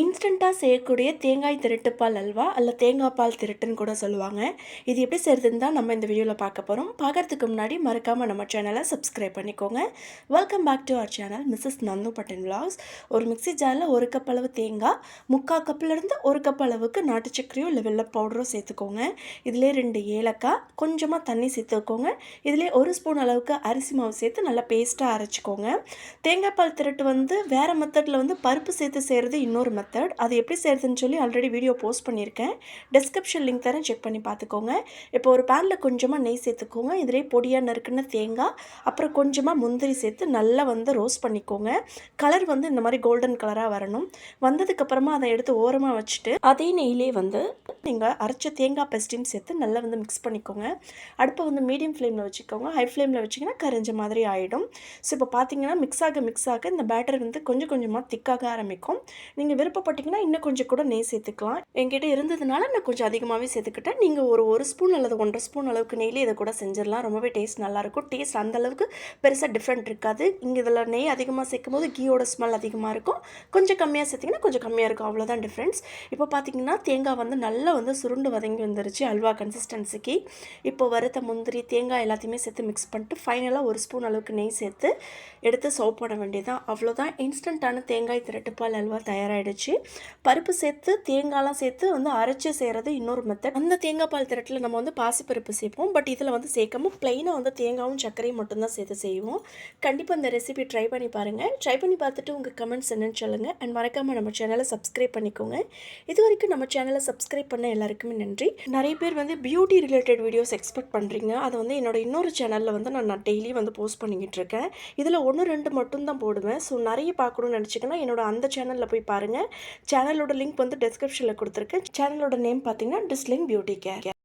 இன்ஸ்டண்ட்டாக செய்யக்கூடிய தேங்காய் திருட்டுப்பால் அல்வா அல்ல தேங்காய் பால் திருட்டுன்னு கூட சொல்லுவாங்க. இது எப்படி செய்கிறதுன்னு தான் நம்ம இந்த வீடியோவில் பார்க்க போகிறோம் பார்க்கறதுக்கு முன்னாடி மறக்காமல் நம்ம சேனலை சப்ஸ்கிரைப் பண்ணிக்கோங்க. Welcome back to our channel Mrs Nandu button vlogs ஒரு மிக்ஸி ஜாரில் ஒரு கப் அளவு தேங்காய் முக்கால் கப்பிலேருந்து ஒரு கப் அளவுக்கு நாட்டு சர்க்கரையோ இல்லை வெள்ளை பவுடரோ சேர்த்துக்கோங்க. இதிலே ரெண்டு ஏலக்காய் கொஞ்சமாக தண்ணி சேர்த்துக்கோங்க. இதிலே ஒரு ஸ்பூன் அளவுக்கு அரிசி மாவு சேர்த்து நல்லா பேஸ்ட்டாக அரைச்சிக்கோங்க. தேங்காய் பால் திரட்டு வந்து வேறு மெத்தடில் வந்து பருப்பு சேர்த்து செய்கிறது இன்னொரு மெத்தட் அது எப்படி செய்கிறதுன்னு சொல்லி ஆல்ரெடி வீடியோ போஸ்ட் பண்ணியிருக்கேன். டிஸ்கிரிப்ஷன் லிங்க் தரேன் செக் பண்ணி பார்த்துக்கோங்க. இப்போ ஒரு பேனில் கொஞ்சமாக நெய் சேர்த்துக்கோங்க. இதிலே பொடியாக நறுக்குன்னு தேங்காய் அப்புறம் கொஞ்சமாக முந்திரி சேர்த்து நல்லா வந்து ரோஸ்ட் பண்ணிக்கோங்க. கலர் வந்து இந்த மாதிரி கோல்டன் கலராக வரணும். வந்ததுக்கப்புறமா அதை எடுத்து ஓரமாக வச்சுட்டு அதே நெய்யிலே வந்து நீங்கள் அரைச்ச தேங்காய் பெஸ்டின் சேர்த்து நல்லா வந்து மிக்ஸ் பண்ணிக்கோங்க. அடுப்பை வந்து மீடியம் ஃப்ளேமில் வச்சுக்கோங்க. ஹை ஃப்ளேமில் வச்சிங்கன்னா கரைஞ்ச மாதிரி ஆகிடும் ஸோ இப்போ பார்த்தீங்கன்னா மிக்ஸ் ஆக மிக்ஸ் ஆக இந்த பேட்டர் வந்து கொஞ்சம் கொஞ்சமாக திக்காக ஆரம்பிக்கும். நீங்கள் விருப்பப்பட்டீங்கன்னா இன்னும் கொஞ்சம் கூட நெய் சேர்த்துக்கலாம். என்கிட்ட இருந்ததுனால நான் கொஞ்சம் அதிகமாகவே சேர்த்துக்கிட்டேன். நீங்கள் ஒரு ஒரு ஸ்பூன் அல்லது ஒன்றரை ஸ்பூன் அளவுக்கு நெய்லே இதை கூட செஞ்சிடலாம். ரொம்பவே டேஸ்ட் நல்லாயிருக்கும் டேஸ்ட் அந்த அளவுக்கு பெருசாக டிஃப்ரெண்ட் இருக்காது. இங்கே இதில் நெய் அதிகமாக சேர்க்கும் போது கீயோட ஸ்மெல் அதிகமாக இருக்கும். கொஞ்சம் கம்மியாக சேர்த்திங்கன்னா கொஞ்சம் கம்மியாக இருக்கும். அவ்வளோதான் டிஃப்ரென்ஸ் இப்போ பார்த்தீங்கன்னா தேங்காய் வந்து நல்லா வந்து சுருண்டு வதங்கி வந்துருச்சு. அல்வா கன்சிஸ்டன்சிக்கு இப்போ வறுத்த முந்திரி தேங்காய் எல்லாத்தையுமே சேர்த்து மிக்ஸ் பண்ணிட்டு ஃபைனலாக ஒரு ஸ்பூன் அளவுக்கு நெய் சேர்த்து எடுத்து சர்வ் பண்ண வேண்டியதான் அவ்வளோதான் இன்ஸ்டண்ட்டான தேங்காய் திரட்டுப்பால் அல்வா தயாராகிடுச்சு பருப்பு சேர்த்து தேங்காய்லாம் சேர்த்து வந்து அரைச்சி செய்கிறது இன்னொரு மெத்தட் அந்த தேங்காய் பால் திரட்டில் நம்ம வந்து பாசிப்பருப்பு சேர்ப்போம். பட் இதில் வந்து சேர்க்காம ப்ளைனாக வந்து தேங்காயும் சர்க்கரையும் மட்டும்தான் சேர்த்து செய்வோம். கண்டிப்பாக இந்த ரெசிபி ட்ரை பண்ணி பாருங்கள் ட்ரை பண்ணி பார்த்துட்டு உங்கள் கமெண்ட்ஸ் என்னென்னு சொல்லுங்கள் அண்ட் மறக்காமல் நம்ம சேனலை சப்ஸ்கிரைப் பண்ணிக்கோங்க. இது வரைக்கும் நம்ம சேனலை சப்ஸ்கிரைப் பண்ண எல்லாருக்குமே நன்றி. நிறைய பேர் வந்து பியூட்டி ரிலேட்டட் வீடியோஸ் எக்ஸ்பெக்ட் பண்ணுறீங்க அதை வந்து என்னோட இன்னொரு சேனலில் வந்து நான் நான் டெய்லி வந்து போஸ்ட் பண்ணிக்கிட்டு இருக்கேன். இதில் ஒன்று ரெண்டு மட்டும் தான் போடுவேன். ஸோ நிறைய பார்க்கணும்னு நினச்சிங்கன்னா என்னோட அந்த சேனலில் போய் பாருங்கள் சேனலோட லிங்க் வந்து டிஸ்கிரிப்ஷனில் கொடுத்துருக்கேன். சேனலோட நேம் பார்த்தீங்கன்னா டிஸ்லிங் பியூட்டி கேர்